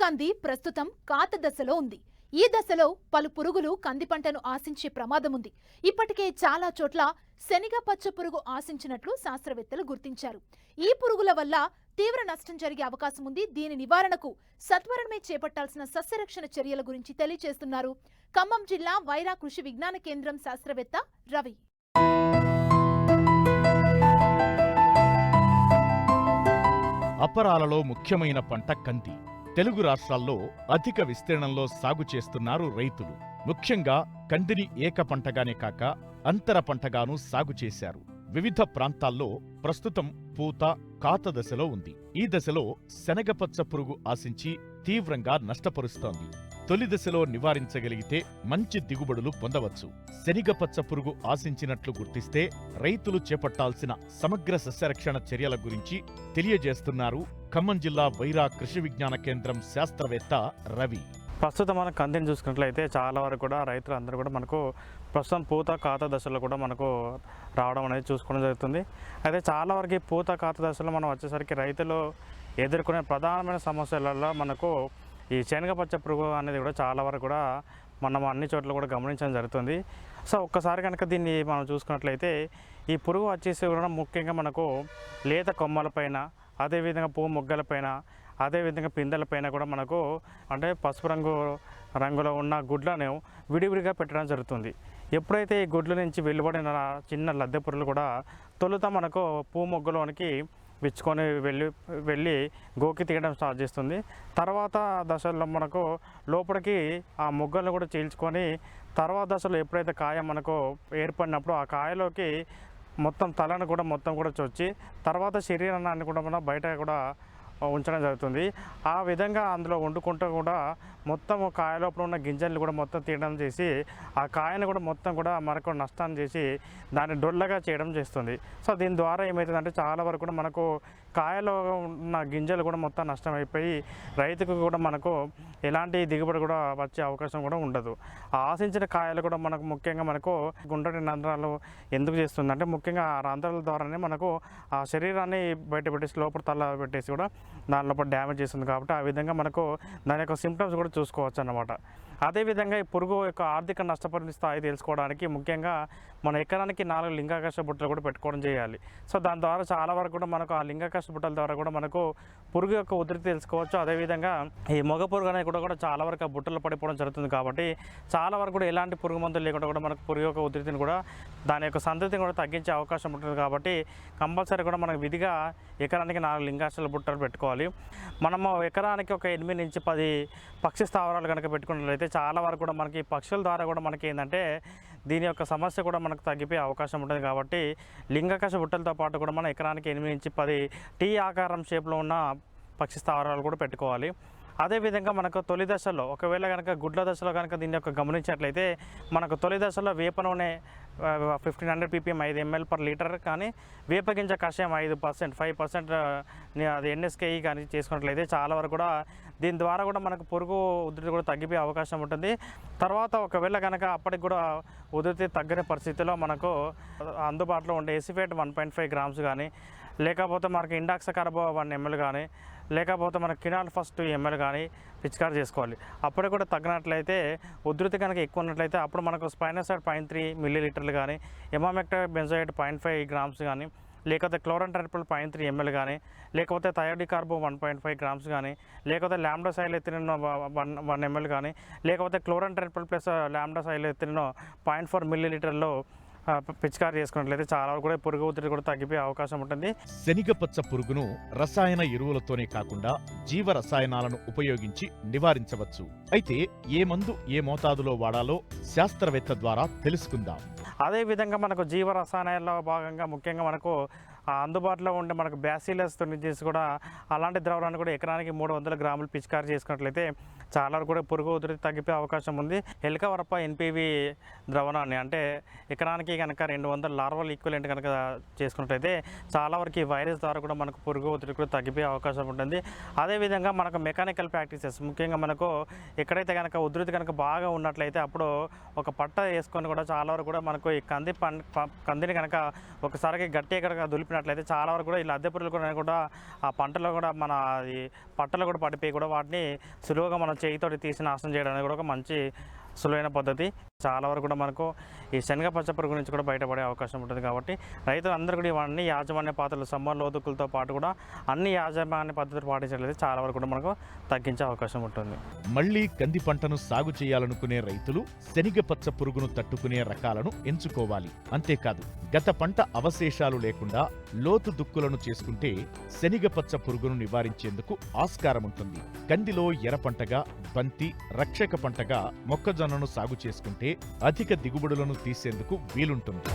కంది ప్రస్తుతం కాత దశలో ఉంది. ఈ దశలో పలు పురుగులు కంది పంటను ఆశించే ప్రమాదం ఉంది. ఇప్పటికే చాలా చోట్ల శనిగ పచ్చ పురుగు ఆశించినట్లు శాస్త్రవేత్తలు గుర్తించారు. ఈ పురుగుల వల్ల తీవ్ర నష్టం జరిగే అవకాశం ఉంది. దీని నివారణకు సత్వరమే చేపట్టాల్సిన సస్యరక్షణ చర్యల గురించి తెలియజేస్తున్నారు ఖమ్మం జిల్లా వైరా కృషి విజ్ఞాన కేంద్రం శాస్త్రవేత్త రవి. అపరాలలో ముఖ్యమైన పంట కంది. తెలుగు రాష్ట్రాల్లో అధిక విస్తీర్ణంలో సాగు చేస్తున్నారు రైతులు. ముఖ్యంగా కందిని ఏక పంటగానే కాక అంతర పంటగాను సాగు చేశారు. వివిధ ప్రాంతాల్లో ప్రస్తుతం పూత కాత దశలో ఉంది. ఈ దశలో శనగపచ్చ పురుగు ఆశించి తీవ్రంగా నష్టపరుస్తోంది. తొలి దశలో నివారించగలిగితే మంచి దిగుబడులు పొందవచ్చు. శనిగపచ్చ పురుగు ఆశించినట్లు గుర్తిస్తే రైతులు చేపట్టాల్సిన సమగ్ర సస్యరక్షణ చర్యల గురించి తెలియజేస్తున్నారు ఖమ్మం జిల్లా వైరా కృషి విజ్ఞాన కేంద్రం శాస్త్రవేత్త రవి. ప్రస్తుతం మనం కందిని చూసుకున్నట్లయితే చాలా వరకు కూడా రైతులు అందరూ కూడా మనకు ప్రస్తుతం పూత కాత దశలో కూడా మనకు రావడం అనేది చూసుకోవడం జరుగుతుంది. అయితే చాలా వరకు పూత కాత దశలో మనం వచ్చేసరికి రైతులు ఎదుర్కొనే ప్రధానమైన సమస్యలలో మనకు ఈ శనగపచ్చ పురుగు అనేది కూడా చాలా వరకు కూడా మనం అన్ని చోట్ల కూడా గమనించడం జరుగుతుంది. సో ఒక్కసారి కనుక దీన్ని మనం చూసుకున్నట్లయితే ఈ పురుగు వచ్చేసి కూడా ముఖ్యంగా మనకు లేత కొమ్మలపైన అదేవిధంగా పువ్వు మొగ్గలపైన అదేవిధంగా పిందెలపైన కూడా మనకు అంటే పసుపు రంగు రంగులో ఉన్న గుడ్లను విడివిడిగా పెట్టడం జరుగుతుంది. ఎప్పుడైతే ఈ గుడ్ల నుంచి వెలువడిన చిన్న లద్దె పురుగులు కూడా తొలుత మనకు పువ్వు మొగ్గలోనికి విచ్చుకొని వెళ్ళి వెళ్ళి గోకి తీయడం స్టార్ట్ చేస్తుంది. తర్వాత దశల్లో మనకు లోపలికి ఆ మొగ్గలను కూడా చీల్చుకొని తర్వాత దశలో ఎప్పుడైతే కాయ మనకు ఏర్పడినప్పుడు ఆ కాయలోకి మొత్తం తలను కూడా మొత్తం కూడా చొచ్చి తర్వాత శరీరాన్ని కూడా మనం బయట కూడా ఉంచడం జరుగుతుంది. ఆ విధంగా అందులో వండుకుంటూ కూడా మొత్తం కాయ లోపల ఉన్న గింజలు కూడా మొత్తం తీయడం చేసి ఆ కాయను కూడా మొత్తం కూడా మనకు నష్టాన్ని చేసి దాన్ని డొల్లగా చేయడం చేస్తుంది. సో దీని ద్వారా ఏమవుతుందంటే చాలా వరకు కూడా మనకు కాయలో ఉన్న గింజలు కూడా మొత్తం నష్టం అయిపోయి రైతుకు కూడా మనకు ఎలాంటి దిగుబడి కూడా వచ్చే అవకాశం కూడా ఉండదు. ఆశించిన కాయలు కూడా మనకు ముఖ్యంగా మనకు గుండ్రటి రంధ్రాలు ఎందుకు చేస్తుందంటే ముఖ్యంగా ఆ రంధ్రాల ద్వారానే మనకు ఆ శరీరాన్ని బయట పెట్టేసి లోపల తల పెట్టేసి కూడా దాని లోపల డ్యామేజ్ చేస్తుంది కాబట్టి ఆ విధంగా మనకు దాని యొక్క సిమ్టమ్స్ కూడా చూసుకోవచ్చు అన్నమాట అదేవిధంగా ఈ పురుగు యొక్క ఆర్థిక నష్టపరిణ స్థాయి తెలుసుకోవడానికి ముఖ్యంగా మన ఎకరానికి నాలుగు లింగాకర్ష బుట్టలు కూడా పెట్టుకోవడం చేయాలి. సో దాని ద్వారా చాలా వరకు కూడా మనకు ఆ లింగాకర్ష బుట్టల ద్వారా కూడా మనకు పురుగు యొక్క ఉధృతి తెలుసుకోవచ్చు. అదేవిధంగా ఈ మగ పురుగు అనేది కూడా కూడా చాలా వరకు ఆ బుట్టలు పడిపోవడం జరుగుతుంది కాబట్టి చాలా వరకు కూడా ఎలాంటి పురుగు మందులు లేకుండా కూడా మనకు పురుగు యొక్క ఉధృతిని కూడా దాని యొక్క సంతతిని కూడా తగ్గించే అవకాశం ఉంటుంది కాబట్టి కంపల్సరీ కూడా మనకు విధిగా ఎకరానికి నాలుగు లింగాశల బుట్టలు పెట్టుకోవాలి. మనము ఎకరానికి ఒక ఎనిమిది నుంచి పది పక్షి స్థావరాలు కనుక పెట్టుకున్నట్లయితే చాలా వరకు కూడా మనకి పక్షుల ద్వారా కూడా మనకి ఏంటంటే దీని యొక్క సమస్య కూడా మనకు తగ్గిపోయే అవకాశం ఉంటుంది కాబట్టి లింగకష బుట్టలతో పాటు కూడా మనం ఎకరానికి ఎనిమిది నుంచి పది టీ ఆకారం షేప్లో ఉన్న పక్షి స్థావరాలు కూడా పెట్టుకోవాలి. అదేవిధంగా మనకు తొలి దశలో ఒకవేళ కనుక గుడ్ల దశలో కనుక దీన్ని యొక్క గమనించినట్లయితే మనకు తొలి దశలో వేప నూనె ఫిఫ్టీన్ హండ్రెడ్ పీపీఎం ఐదు ఎంఎల్ పర్ లీటర్ కానీ వేపగింజ కషాయం ఐదు పర్సెంట్ ఫైవ్ పర్సెంట్ అది ఎన్ఎస్కేఈ కానీ చేసుకున్నట్లయితే చాలా వరకు కూడా దీని ద్వారా కూడా మనకు పురుగు ఉధృతి కూడా తగ్గిపోయే అవకాశం ఉంటుంది. తర్వాత ఒకవేళ కనుక అప్పటికి కూడా ఉధృతి తగ్గని పరిస్థితిలో మనకు అందుబాటులో ఉండే acephate one point five grams కానీ లేకపోతే మనకి ఇండాక్స కార్బో వన్ ఎంఎల్ కానీ లేకపోతే మన కినాల్ ఫస్ట్ టూ ఎంఎల్ కానీ పిచికారి చేసుకోవాలి. అప్పుడు కూడా తగ్గినట్లయితే ఉధృతి కనుక ఎక్కువ ఉన్నట్లయితే అప్పుడు మనకు స్పైనసైడ్ పాయింట్ త్రీ మిల్లీ లీటర్లు కానీ emamectin benzoate point five grams కానీ లేకపోతే క్లోరన్ ట్రిపుల్ పాయింట్ త్రీ ఎంఎల్ కానీ లేకపోతే thiodicarb one point five grams కానీ లేకపోతే ల్యాండా సైల్ ఎత్తిన వన్ వన్ ఎంఎల్ కానీ లేకపోతే క్లోరన్ ట్రిపుల్ ప్లస్ ల్యాండా సైల్ ఎత్తిన పాయింట్ ఫోర్ మిల్లీ లీటర్లో పిచికారి చేసుకున్నట్లయితే చాలా వరకు కూడా పురుగు ఉధృతి కూడా తగ్గిపోయే అవకాశం ఉంటుంది. శనిగపచ్చ పురుగును రసాయన ఎరువులతోనే కాకుండా జీవ రసాయనాలను ఉపయోగించి నివారించవచ్చు. అయితే ఏ మందు ఏ మోతాదులో వాడాలో శాస్త్రవేత్త ద్వారా తెలుసుకుందాం. అదేవిధంగా మనకు జీవ రసాయనాల్లో భాగంగా ముఖ్యంగా మనకు అందుబాటులో ఉండే మనకు బ్యాసిలస్ నుంచి కూడా అలాంటి ద్రవాలను కూడా ఎకరానికి మూడు వందల గ్రాములు పిచికారి చేసుకున్నట్లయితే చాలా వరకు కూడా పురుగు ఉధృతి తగ్గిపోయే అవకాశం ఉంది. ఎలకవరప ఎన్పివి ద్రవణాన్ని అంటే ఎకరానికి కనుక రెండు వందల లార్వల్ ఈక్వలెంట్ కనుక చేసుకున్నట్లయితే చాలా వరకు ఈ వైరస్ ద్వారా కూడా మనకు పురుగు ఉధృతి కూడా తగ్గిపోయే అవకాశం ఉంటుంది. అదేవిధంగా మనకు మెకానికల్ ప్రాక్టీసెస్ ముఖ్యంగా మనకు ఎక్కడైతే కనుక ఉధృతి కనుక బాగా ఉన్నట్లయితే అప్పుడు ఒక పట్ట వేసుకొని కూడా చాలా వరకు కూడా మనకు ఈ కంది పం కందిని కనుక ఒకసారికి గట్టి కనుక దులిపిన చూసినట్లయితే చాలా వరకు కూడా ఇలా అద్దె పురుగులు కూడా కూడా ఆ పంటలో కూడా మన అది పట్టలో కూడా పడిపోయి కూడా వాటిని సులువుగా మనం చేయితోటి తీసి నాశనం చేయడానికి కూడా ఒక మంచి సులువైన పద్ధతి. చాలా వరకు కూడా మనకు ఈ శనగ పచ్చ పురుగు నుంచి కూడా బయటపడే అవకాశం ఉంటుంది కాబట్టి రైతులు అందరూ కూడా ఇవన్నీ యాజమాన్య పాత్రలు సమ్మర్ లోతుకులతో పాటు కూడా అన్ని యాజమాన్య పద్ధతులు పాటించట్లయితే చాలా వరకు కూడా మనకు తగ్గించే అవకాశం ఉంటుంది. మళ్ళీ కంది పంటను సాగు చేయాలనుకునే రైతులు శనిగ పచ్చ పురుగును తట్టుకునే రకాలను ఎంచుకోవాలి. అంతేకాదు గత పంట అవశేషాలు లేకుండా లోతు దుక్కులను చేసుకుంటే శనిగ పచ్చ పురుగును నివారించేందుకు ఆస్కారం ఉంటుంది. కందిలో ఎర్ర పంటగా బంతి రక్షక పంటగా మొక్కజొన్నను సాగు చేసుకుంటే అధిక దిగుబడులను తీసేందుకు వీలుంటుంది.